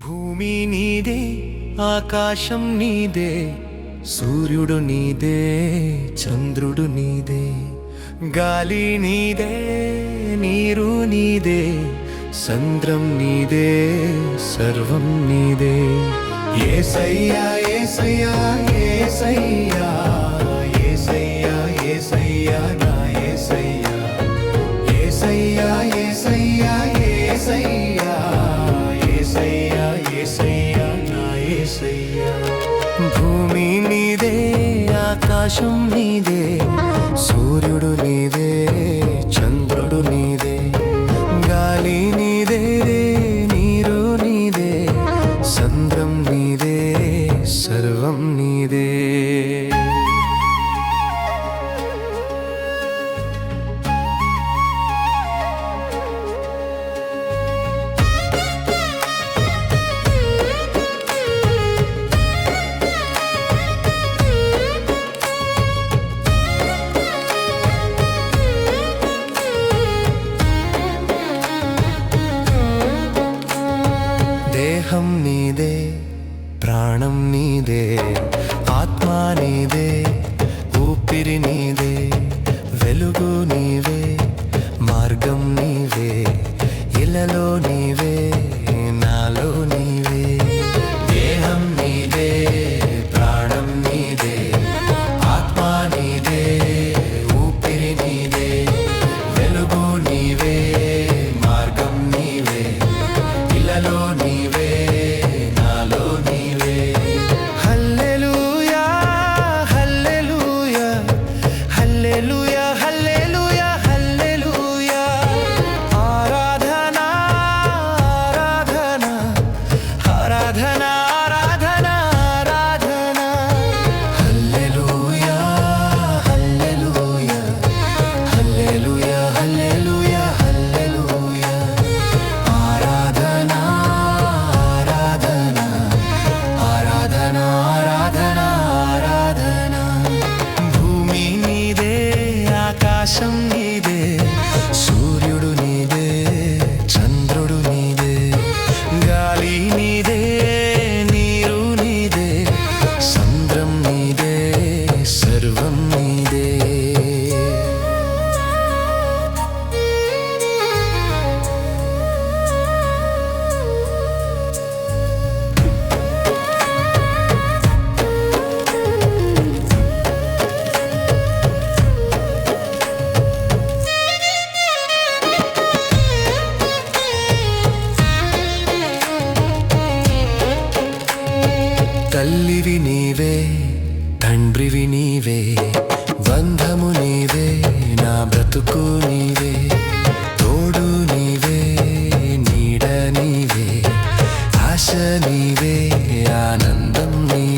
భూమి నీదే ఆకాశం నీదే సూర్యుడు నీదే చంద్రుడు నీదే గాలి నీదే నీరు నీదే సంద్రం నీదే సర్వం నీదే. ఏసయ్యా ఏసయ్యా ఏసయ్యా ఏసయ్యా ఏసయ్యా నా ఏసయ్యా. ఆకాశం నీదే సూర్యుడు నీదే చంద్రుడు నీదే గాలి నీదే हम తల్లివి నీవే తండ్రివి నీవే బంధము నీవే నా బ్రతుకు నీవే తోడు నీవే నీడ నీవే ఆశ నీవే ఆనందం నీవే.